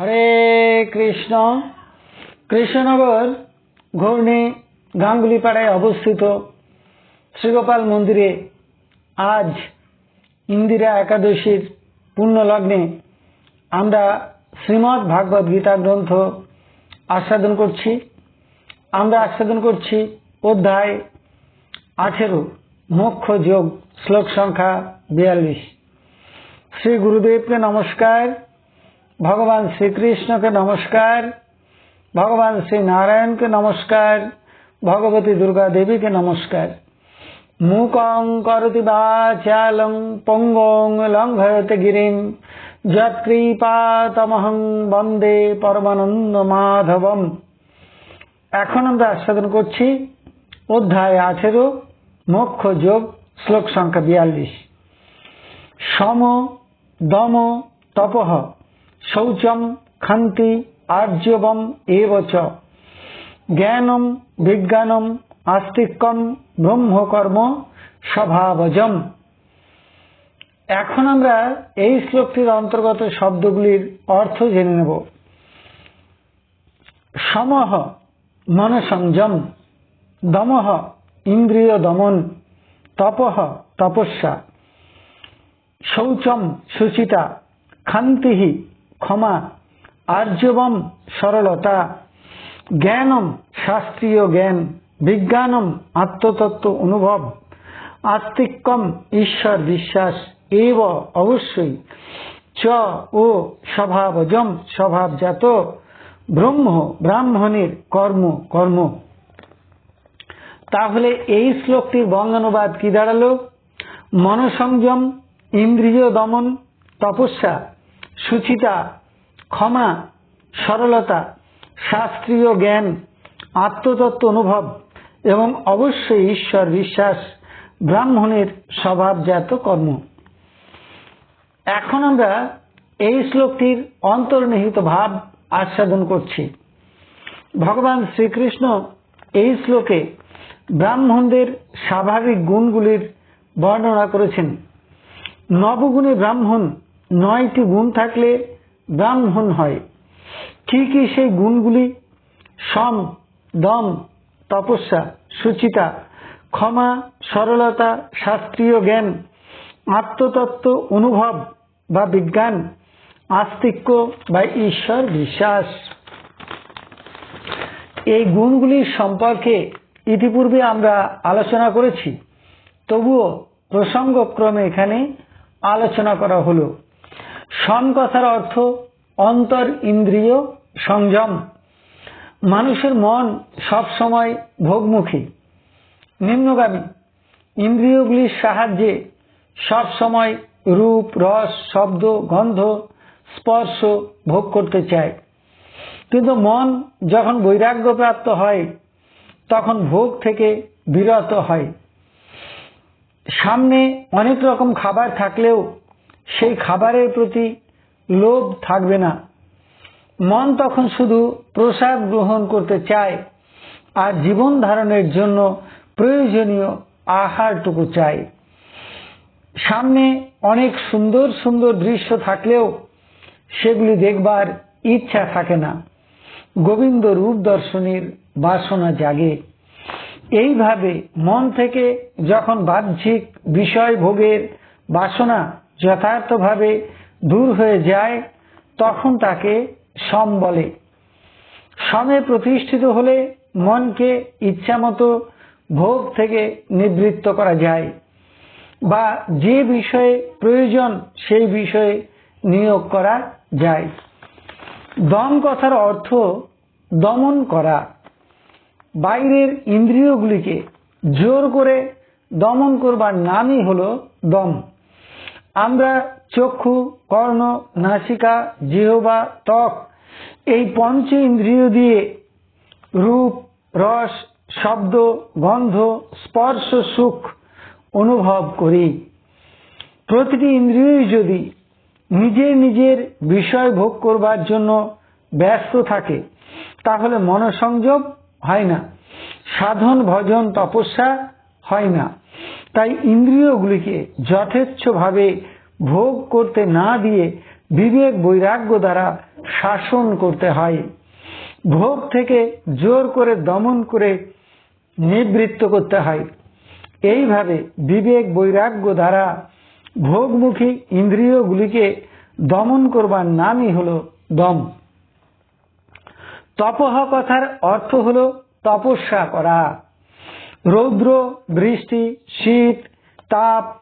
হরে কৃষ্ণ। কৃষ্ণনগর ঘূর্ণি গাঙ্গুলিপাড়ায় অবস্থিত শ্রীগোপাল মন্দিরে আজ ইন্দিরা একাদশীর পূর্ণ লগ্নে আমরা শ্রীমৎ ভাগবত গীতা গ্রন্থ আস্বাদন করছি। আমরা আস্বাদন করছি অধ্যায় আঠেরো, মোক্ষ যোগ, শ্লোক সংখ্যা বিয়াল্লিশ। শ্রী গুরুদেবকে নমস্কার। ভগবান শ্রীকৃষ্ণকে নমস্কার, ভগবান শ্রী নারায়ণকে নমস্কার, ভগবতী দুর্গা দেবীকে নমস্কার। মূকং করতি বাচালং পঙ্গং লঙ্ঘয়তে গিরিম যৎকৃপাতমহং বন্দে পরমানন্দ মাধবম। এখন আমরা আস্বাদন করছি অধ্যায় আঠেরো, মোক্ষ যোগ, শ্লোক সংখ্যা বিয়াল্লিশ। সম, দম তপহ শৌচম খান্তি আর্যবম এব চ। জ্ঞানম বিজ্ঞানম আস্তিক্যম ব্রহ্মকর্ম স্বভাবজম। এখন আমরা এই শ্লোকটির অন্তর্গত শব্দগুলির অর্থ জেনে নেব। সমহ মনসংযম, দমহ ইন্দ্রিয় দমন তপহ তপস্যা, শৌচম সুচিতা খান্তি ক্ষমা, আর্যবম সরলতা, জ্ঞানম শাস্ত্রীয় জ্ঞান, বিজ্ঞানম আত্মতত্ত্ব অনুভব আস্তিক্যম ঈশ্বর বিশ্বাস, এব অবশ্যই, চ ও স্বভাবজম স্বভাবজাত, ব্রহ্ম ব্রাহ্মণের কর্ম কর্ম। তাহলে এই শ্লোকটির বঙ্গানুবাদ কি দাঁড়াল? মনসংযম, ইন্দ্রিয় দমন, তপস্যা। সুচিতা, ক্ষমা, সরলতা, শাস্ত্রীয় জ্ঞান, আত্মতত্ত্ব অনুভব এবং অবশ্যই ঈশ্বর বিশ্বাস, ব্রাহ্মণের স্বভাবজাত কর্ম। এখন আমরা এই শ্লোকটির অন্তর্নিহিত ভাব আস্বাদন করছি। ভগবান শ্রীকৃষ্ণ এই শ্লোকে ব্রাহ্মণদের স্বাভাবিক গুণগুলির বর্ণনা করেছেন। নবগুণে ব্রাহ্মণ নয়টি গুণ থাকলে ব্রাহ্মণ হয়। কি কি সেই গুণগুলি? সম, দম, তপস্যা, সুচিতা, ক্ষমা, সরলতা, শাস্ত্রীয় জ্ঞান, আত্মতত্ত্ব, অনুভব বা বিজ্ঞান, আস্তিক্য বা ঈশ্বর বিশ্বাস। এই গুণগুলির সম্পর্কে ইতিপূর্বে আমরা আলোচনা করেছি। তবুও প্রসঙ্গক্রমে এখানে আলোচনা করা হলো। সম কথার অর্থ অন্তর ইন্দ্রিয় সংযম। মানুষের মন সব সময় ভোগমুখী, নিম্নগামী। ইন্দ্রিয়গুলির সাহায্যে সব সময় রূপ, রস, শব্দ, গন্ধ, স্পর্শ ভোগ করতে চায়। কিন্তু মন যখন বৈরাগ্য প্রাপ্ত হয়, তখন ভোগ থেকে বিরত হয়। সামনে অনেক রকম খাবার থাকলেও সেই খাবারের প্রতি লোভ থাকবে না। মন তখন শুধু প্রসাদ গ্রহণ করতে চায় আর জীবন ধারণের জন্য প্রয়োজনীয় আহারটুকু চায়। সামনে অনেক সুন্দর সুন্দর দৃশ্য থাকলেও সেগুলি দেখবার ইচ্ছা থাকে না। গোবিন্দ রূপ দর্শনের বাসনা জাগে। এইভাবে মন থেকে যখন বাহ্যিক বিষয় ভোগের বাসনা যথার্থভাবে দূর হয়ে যায়, তখন তাকে সম বলে। সমে প্রতিষ্ঠিত হলে মনকে ইচ্ছামতো ভোগ থেকে নিবৃত্ত করা যায়, বা যে বিষয়ে প্রয়োজন সেই বিষয়ে নিয়োগ করা যায়। দম কথার অর্থ দমন করা। বাইরের ইন্দ্রিয়গুলিকে জোর করে দমন করবার নামই হল দম। আমরা চক্ষু, কর্ণ, নাসিকা, জিহবা, ত্বক এই পঞ্চ ইন্দ্রিয় দিয়ে রূপ, রস, শব্দ, গন্ধ, স্পর্শ, সুখ অনুভব করি। প্রতিটি ইন্দ্রিয়ই যদি নিজের নিজের বিষয় ভোগ করবার জন্য ব্যস্ত থাকে, তাহলে মনসংযোগ হয় না, সাধন, ভজন, তপস্যা হয় না। তাই ইন্দ্রিয়গুলিকে যথেচ্ছভাবে ভোগ করতে না দিয়ে বিবেক বৈরাগ্য দ্বারা শাসন করতে হয়। ভোগ থেকে জোর করে দমন করে নিবৃত্ত করতে হয়। এইভাবে বিবেক বৈরাগ্য দ্বারা ভোগমুখী ইন্দ্রিয়গুলিকে দমন করবার নামই হল দম। তপহ কথার অর্থ হল তপস্যা করা। রৌদ্র, বৃষ্টি, শীত, তাপ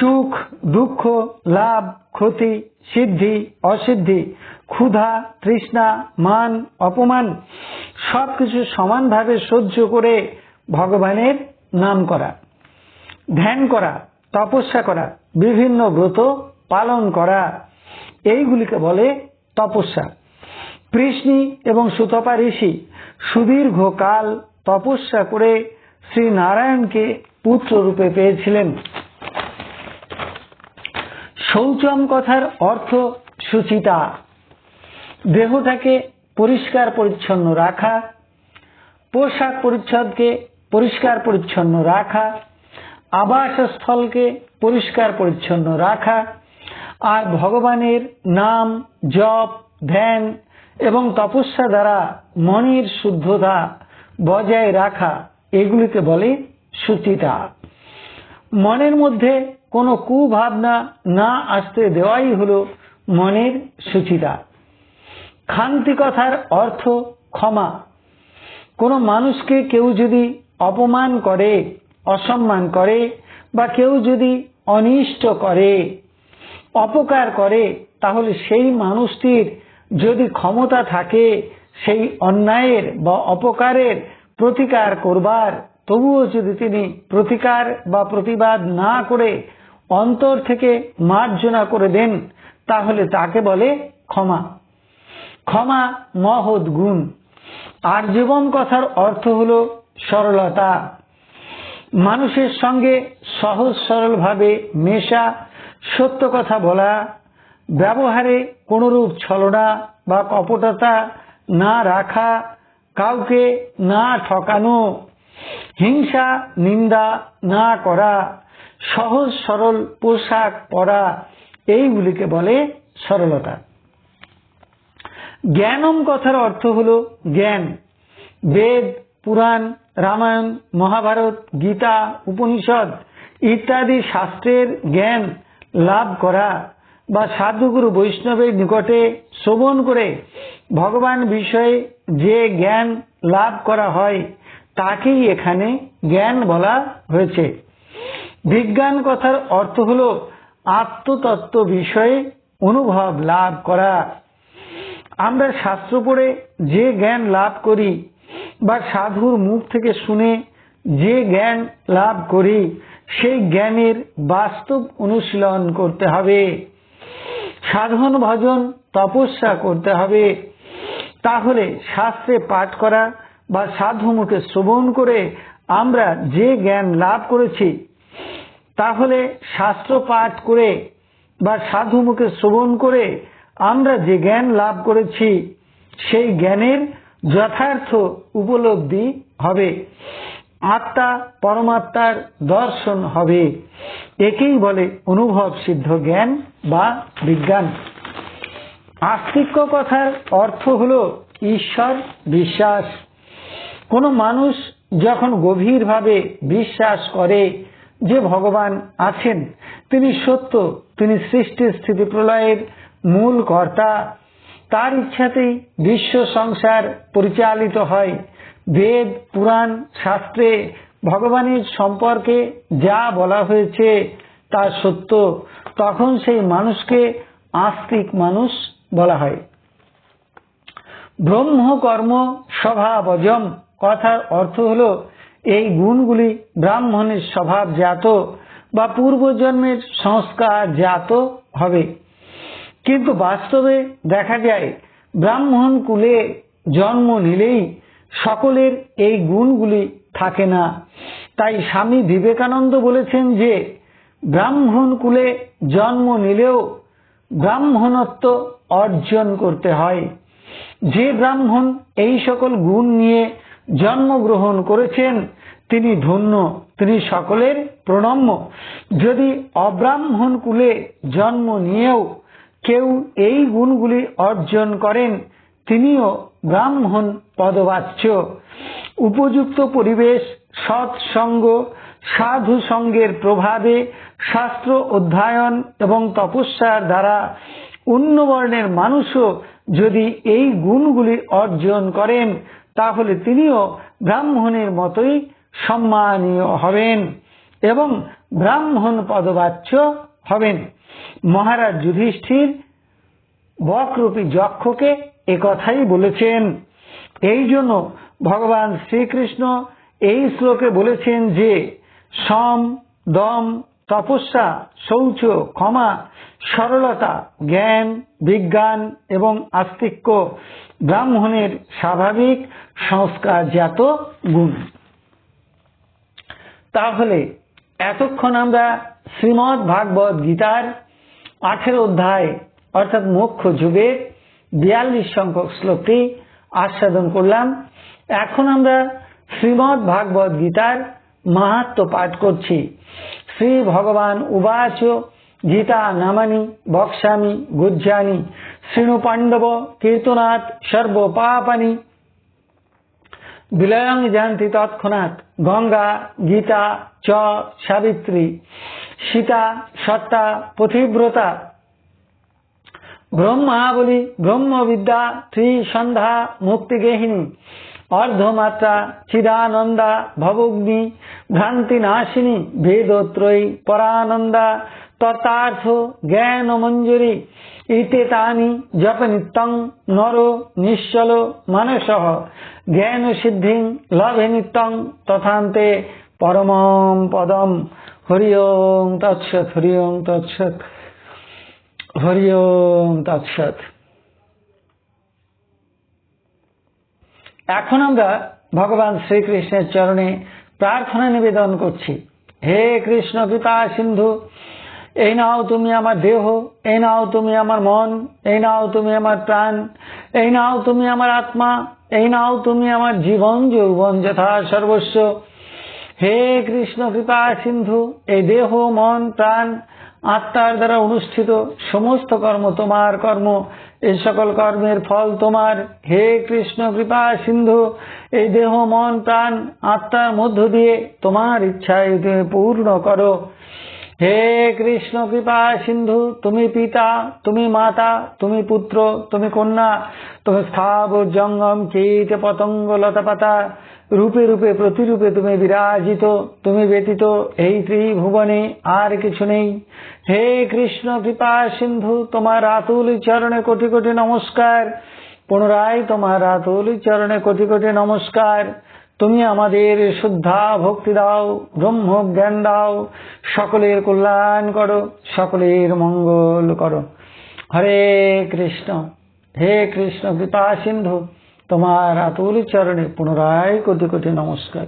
সুখ, দুঃখ, লাভ, ক্ষতি, সিদ্ধি, অসিদ্ধি, ক্ষুধা, তৃষ্ণা, মান, অপমান, সবকিছু সমানভাবে সহ্য করে ভগবানের নাম করা, ধ্যান করা, তপস্যা করা, বিভিন্ন ব্রত পালন করা, এইগুলিকে বলে তপস্যা। কৃষ্ণি এবং সুতপা ঋষি সুদীর্ঘ কাল তপস্যা করে শ্রী নারায়ণকে পুত্র রূপে পেয়েছিলেন। শৌচম কথার অর্থ সুচিতা। দেহটাকে পরিষ্কার পরিচ্ছন্ন রাখা, পোশাক পরিচ্ছদকে পরিষ্কার পরিচ্ছন্ন রাখা, আবাসস্থলকে পরিষ্কার পরিচ্ছন্ন রাখা, আর ভগবানের নাম, জপ, ধ্যান এবং তপস্যা দ্বারা মনের শুদ্ধতা বজায় রাখা, এগুলিকে বলে সুচিতা। মনের মধ্যে কোনো কুভাবনা না আসতে দেওয়াই হল মনের সুচিতা। খান্তি কথার অর্থ ক্ষমা। কোনো মানুষকে কেউ যদি অপমান করে, অসম্মান করে, বা কেউ যদি অনিষ্ট করে, অপকার করে, তাহলে সেই মানুষটির যদি ক্ষমতা থাকে, সেই অন্যায়ের বা অপকারের প্রতিকার করবার, তবুও যদি তিনি প্রতিকার বা প্রতিবাদ না করে অন্তর থেকে মার্জনা করে দেন, তাহলে তাকে বলে ক্ষমা। ক্ষমা মহৎ গুণ। আর জীবন কথার অর্থ হল সরলতা। মানুষের সঙ্গে সহজ সরল ভাবে মেশা, সত্য কথা বলা, ব্যবহারে কোনরূপ ছলনা বা কপটতা না রাখা, কাউকে না ঠকানো, হিংসা, নিন্দা না করা সহজ, সরল পোশাক, পরা, এইগুলিকে বলে সরলতা। জ্ঞানম কথার অর্থ হল জ্ঞান। বেদ, পুরাণ, রামায়ণ, মহাভারত, গীতা, উপনিষদ ইত্যাদি শাস্ত্রের জ্ঞান লাভ করা বা সাধুগুরু বৈষ্ণবের নিকটে শ্রবণ করে ভগবান বিষয়ে যে জ্ঞান লাভ করা হয়, তাকেই এখানে জ্ঞান বলা হয়েছে। বিজ্ঞান কথার অর্থ হল আত্মতত্ত্ব বিষয়ে অনুভব লাভ করা। আমরা শাস্ত্র পড়ে যে জ্ঞান লাভ করি বা সাধুর মুখ থেকে শুনে যে জ্ঞান লাভ করি, সেই জ্ঞানের বাস্তব অনুশীলন করতে হবে। সাধন ভজন, তপস্যা করতে হবে। তাহলে শাস্ত্রে পাঠ করা বা সাধু মুখে শ্রবণ করে আমরা যে জ্ঞান লাভ করেছি তাহলে শাস্ত্র পাঠ করে বা সাধু মুখে শ্রবণ করে আমরা যে জ্ঞান লাভ করেছি, সেই জ্ঞানের যথার্থ উপলব্ধি হবে। আত্মা পরমাত্মার দর্শন হবে। একেই বলে অনুভব সিদ্ধ জ্ঞান বা বিজ্ঞান। আস্তিক্য কথার অর্থ হল ঈশ্বর বিশ্বাস। কোন মানুষ যখন গভীরভাবে বিশ্বাস করে যে ভগবান আছেন, তিনি সত্য, তিনি সৃষ্টি স্থিতি প্রলয়ের মূল কর্তা। তার ইচ্ছাতেই বিশ্ব সংসার পরিচালিত হয়। বেদ, পুরাণ, শাস্ত্রে ভগবানের সম্পর্কে যা বলা হয়েছে তা সত্য। তখন সেই মানুষকে আস্তিক মানুষ বলা হয়। ব্রহ্ম ব্রহ্মকর্ম স্বভাবজম কথার অর্থ হল এই গুণগুলি ব্রাহ্মণের স্বভাব জাত বা পূর্বজন্মের সংস্কার জাত হবে। কিন্তু বাস্তবে দেখা যায়, ব্রাহ্মণ কুলে জন্ম নিলেই সকলের এই গুণগুলি থাকে না। তাই স্বামী বিবেকানন্দ বলেছেন যে, ব্রাহ্মণ কুলে জন্ম নিলেও ব্রাহ্মণত্ব অর্জন করতে হয়। যে ব্রাহ্মণ এই সকল গুণ নিয়ে জন্মগ্রহণ করেছেন, তিনি ধন্য, তিনি সকলের প্রণম্য। যদি অব্রাহ্মণ কুলে জন্ম নিয়েও কেউ এই গুণগুলি অর্জন করেন, তিনিও ব্রাহ্মণ পদবাচ্য। উপযুক্ত পরিবেশ সৎসঙ্গ সাধু সঙ্গের প্রভাবে শাস্ত্র অধ্যয়ন এবং তপস্যার দ্বারা অন্যবর্ণের মানুষও যদি এই গুণগুলি অর্জন করেন তাহলে তিনিও ব্রাহ্মণের মতোই সম্মানীয় হবেন এবং ব্রাহ্মণ পদবাচ্য হবেন। মহারাজ যুধিষ্ঠির বকরূপী যক্ষকে একথাই বলেছেন। এই জন্য ভগবান শ্রীকৃষ্ণ এই শ্লোকে বলেছেন যে, সম, দম তপস্যা, শৌচ, ক্ষমা, সরলতা, জ্ঞান, বিজ্ঞান এবং আস্তিক্য ব্রাহ্মণের স্বাভাবিক সংস্কারজাত গুণ। তাহলে এতক্ষণ আমরা শ্রীমৎ ভাগবত গীতার আঠের অধ্যায়, অর্থাৎ মুখ্য যুগের বিয়াল্লিশ সংখ্যক শ্লোকটি আস্বাদন করলাম। এখন আমরা শ্রীমৎ ভাগবত গীতার মাহাত্ম পাঠ করছি। শ্রী ভগবান উবাচ গীতা নামানি বক্সামি গুজ্জানি শ্রীণু পাণ্ডব কীর্তনাথ সর্ব পাপানি বিলয়ং জানতি তৎক্ষণাৎ গঙ্গা, গীতা, চ, সাবিত্রী, সীতা, সত্তা, পথিব্রতা, ব্রহ্মাবলী, ব্রহ্মবিদ্যা, ত্রিসন্ধ্যা মুক্তিগেহিনী অর্ধমাত্রা, চিদানন্দা, ভবগ্নি ভ্রান্তি নাশিনী বেদত্রয়ী পরানন্দা তত্তার্থ জ্ঞান মঞ্জুরি ইতে তানি জপ নিত্যং নর, নিশ্চল মানস জ্ঞান সিদ্ধি লভে নিত্যং তথান্তে পরম পদম। হরি ওম তৎসৎ হরি ওম তৎসৎ হরি ওম তৎসৎ। এখন আমরা ভগবান শ্রীকৃষ্ণের চরণে প্রার্থনা নিবেদন করছি। হে কৃষ্ণ কৃপা সিন্ধু, এই নাও তুমি আমার দেহ, এই নাও তুমি আমার মন, এই নাও তুমি আমার প্রাণ, এই নাও তুমি আমার আত্মা, এই নাও তুমি আমার জীবন, যৌবন যথা সর্বস্ব। হে কৃষ্ণ কৃপা সিন্ধু, এই দেহ, মন, প্রাণ, আত্মার দ্বারা অনুষ্ঠিত সমস্ত কর্ম, তোমার কর্ম এই সকল কর্মের ফল তোমার। হে কৃষ্ণ কৃপা সিন্ধু, এই দেহ, মন, প্রাণ, আত্মার মধ্য দিয়ে তোমার ইচ্ছায় পূর্ণ করো। হে কৃষ্ণ কৃপা, সিন্ধু, তুমি পিতা, তুমি মাতা, তুমি পুত্র, তুমি কন্যা তুমি স্থাবর জঙ্গম কীট পতঙ্গ লতা পাতা রূপে রূপে প্রতিরূপে তুমি বিরাজিত, তুমি ব্যতীত এই ত্রিভুবনে আর কিছু নেই। হে কৃষ্ণ কৃপা, সিন্ধু, তোমার আতুল চরণে কোটি কোটি নমস্কার। পুনরায় তোমার আতুল চরণে কোটি কোটি নমস্কার। তুমি আমাদের শুদ্ধা ভক্তি দাও, ব্রহ্ম জ্ঞান দাও, সকলের কল্যাণ করো, সকলের মঙ্গল করো। হরে কৃষ্ণ, হে কৃষ্ণ কৃপা সিন্ধু, তোমার আতুল চরণে পুনরায় কোটি কোটি নমস্কার।